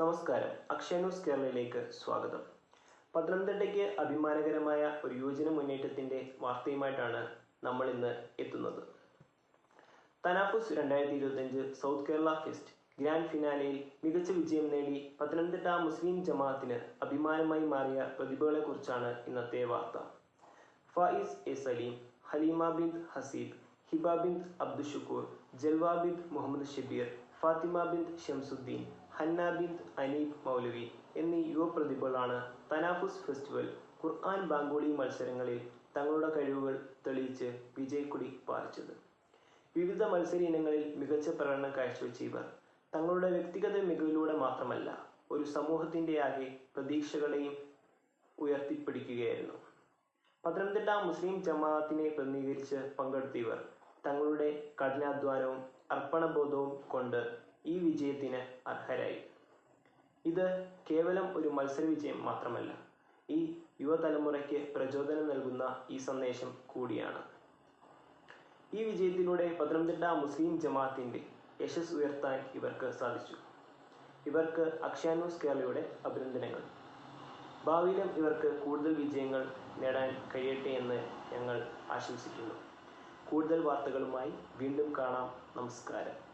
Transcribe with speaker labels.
Speaker 1: നമസ്കാരം. അക്ഷയ ന്യൂസ് കേരളയിലേക്ക് സ്വാഗതം. പത്തനംതിട്ടയ്ക്ക് അഭിമാനകരമായ ഒരു യുവജന മുന്നേറ്റത്തിന്റെ വാർത്തയുമായിട്ടാണ് നമ്മൾ ഇന്ന് എത്തുന്നത്. തനാഫുസ് രണ്ടായിരത്തി ഇരുപത്തിയഞ്ച് സൗത്ത് കേരള ഫെസ്റ്റ് ഗ്രാൻഡ് ഫിനാലയിൽ മികച്ച വിജയം നേടി പത്തനംതിട്ട മുസ്ലിം ജമാഅത്തിന് അഭിമാനമായി മാറിയ പ്രതിഭകളെക്കുറിച്ചാണ് ഇന്നത്തെ വാർത്ത. ഫായിസ് എ സലീം ഹലീമ ബിൻ ഹസീബ് ഹിബ ബിന്ദ് അബ്ദുഷുക്കൂർ ജൽവ ബിന്ദ് മുഹമ്മദ് ഷബീർ ഫാത്തിമ ബിന്ദ് ഷംസുദ്ദീൻ ഹന്ന ബിന്ദ് അനീബ് മൗലവി എന്നീ യുവപ്രതിഭകളാണ് തനാഫുസ് ഫെസ്റ്റിവൽ ഖുർആൻ ബാങ്കോളി മത്സരങ്ങളിൽ തങ്ങളുടെ കഴിവുകൾ തെളിയിച്ച് വിജയക്കുടി പാറിച്ചത്. വിവിധ മത്സര ഇനങ്ങളിൽ മികച്ച പ്രകടനം കാഴ്ചവെച്ച ഇവർ തങ്ങളുടെ വ്യക്തിഗത മികവിലൂടെ മാത്രമല്ല ഒരു സമൂഹത്തിന്റെ ആകെ പ്രതീക്ഷകളെയും ഉയർത്തിപ്പിടിക്കുകയായിരുന്നു. പത്തനംതിട്ട മുസ്ലിം ജമാഅത്തിനെ പ്രതിനിധീകരിച്ച് പങ്കെടുത്ത ഇവർ തങ്ങളുടെ കഠിനാധ്വാനവും അർപ്പണബോധവും കൊണ്ട് ഈ വിജയത്തിന് അർഹരായി. ഇത് കേവലം ഒരു മത്സര വിജയം മാത്രമല്ല ഈ യുവതലമുറയ്ക്ക് പ്രചോദനം നൽകുന്ന ഈ സന്ദേശം കൂടിയാണ്. ഈ വിജയത്തിലൂടെ പത്തനംതിട്ട മുസ്ലിം ജമാഅത്തിന്റെ യശസ് ഉയർത്താൻ ഇവർക്ക് സാധിച്ചു. ഇവർക്ക് അക്ഷയ ന്യൂസ് കേരളയുടെ അഭിനന്ദനങ്ങൾ. ഭാവിയിലും ഇവർക്ക് കൂടുതൽ വിജയങ്ങൾ നേടാൻ കഴിയട്ടെ എന്ന് ഞങ്ങൾ ആശംസിക്കുന്നു. കൂടുതൽ വാർത്തകളുമായി വീണ്ടും കാണാം. നമസ്കാരം.